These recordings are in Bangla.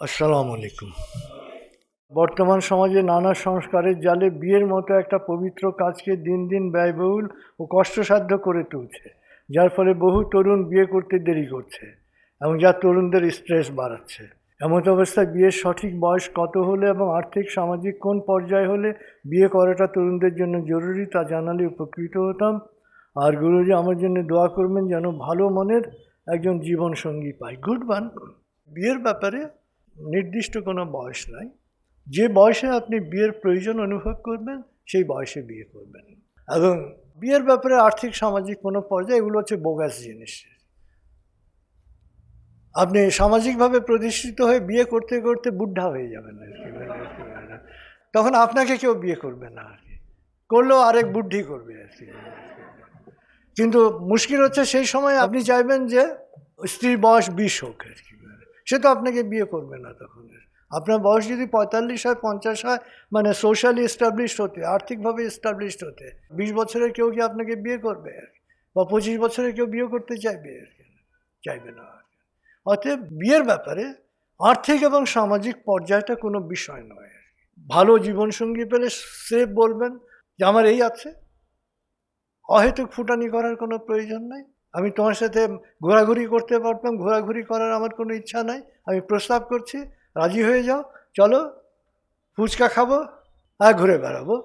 আসসালামু আলাইকুম। বর্তমান সমাজে নানা সংস্কারের জালে বিয়ের মতো একটা পবিত্র কাজকে দিন দিন ব্যয়বহুল ও কষ্টসাধ্য করে তুলছে, যার ফলে বহু তরুণ বিয়ে করতে দেরি করছে এবং যা তরুণদের স্ট্রেস বাড়াচ্ছে। এমত অবস্থায় বিয়ের সঠিক বয়স কত হলে এবং আর্থিক সামাজিক কোন পর্যায়ে হলে বিয়ে করাটা তরুণদের জন্য জরুরি তা জানালে উপকৃত হতাম। আর গুরুজি আমার জন্য দোয়া করবেন যেন ভালো মনের একজন জীবনসঙ্গী পাই। গুড বান বিয়ের ব্যাপারে নির্দিষ্ট কোনো বয়স নাই। যে বয়সে আপনি বিয়ের প্রয়োজন অনুভব করবেন, সেই বয়সে বিয়ে করবেন। এবং বিয়ের ব্যাপারে আর্থিক, সামাজিক কোনো পর্যায়ে এগুলো হচ্ছে বোগাস জিনিস। আপনি সামাজিকভাবে প্রতিষ্ঠিত হয়ে বিয়ে করতে করতে বুদ্ধা হয়ে যাবেন আর কি তখন আপনাকে কেউ বিয়ে করবে না আর কি। করলেও আরেক বুদ্ধি করবে আর কি। কিন্তু মুশকিল হচ্ছে সেই সময় আপনি চাইবেন যে স্ত্রীর বয়স বিশ হোক আর কি। সে তো আপনাকে বিয়ে করবে না তখন আপনার বয়স যদি পঁয়তাল্লিশ হয়, পঞ্চাশ হয় মানে সোশ্যালি এস্টাবলিশড হতে, আর্থিকভাবে এস্টাবলিশড হতে, বিশ বছরের কেউ কি আপনাকে বিয়ে করবে? বা পঁচিশ বছরের কেউ বিয়ে করতে চাইবে আর কি চাইবে না আর কি। অতএব বিয়ের ব্যাপারে আর্থিক এবং সামাজিক পর্যায়টা কোনো বিষয় নয় আর কি। ভালো জীবনসঙ্গী পেলে সে বলবেন যে, আমার এই আছে অহেতুক ফুটানি করার কোনো প্রয়োজন নাই আমি তোমার সাথে ঘোরাঘুরি করতে পারতাম, ঘোরাঘুরি করার আমার কোনো ইচ্ছা নাই। আমি প্রস্তাব করছি, রাজি হয়ে যাও। চলো, ফুচকা খাব আর ঘুরে বেড়াবো।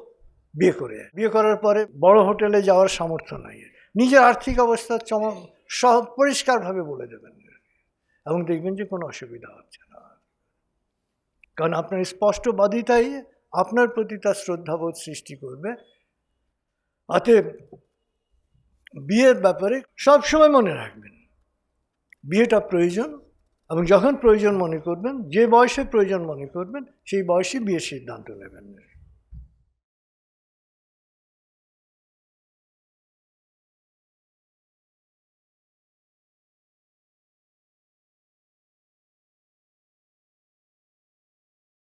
বিয়ে করে বিয়ে করার পরে বড় হোটেলে যাওয়ার সামর্থ্য নাই। নিজের আর্থিক অবস্থা চম সব পরিষ্কারভাবে বলে দেবেন। এবং দেখবেন যে কোনো অসুবিধা হচ্ছে না। কারণ আপনার স্পষ্ট স্পষ্টবাদিতাই আপনার প্রতি তার শ্রদ্ধাবোধ সৃষ্টি করবে। অতএব বিয়ের ব্যাপারে সবসময় মনে রাখবেন। বিয়েটা প্রয়োজন এবং যখন প্রয়োজন মনে করবেন, যে বয়সে প্রয়োজন মনে করবেন, সেই বয়সে বিয়ের সিদ্ধান্ত নেবেন।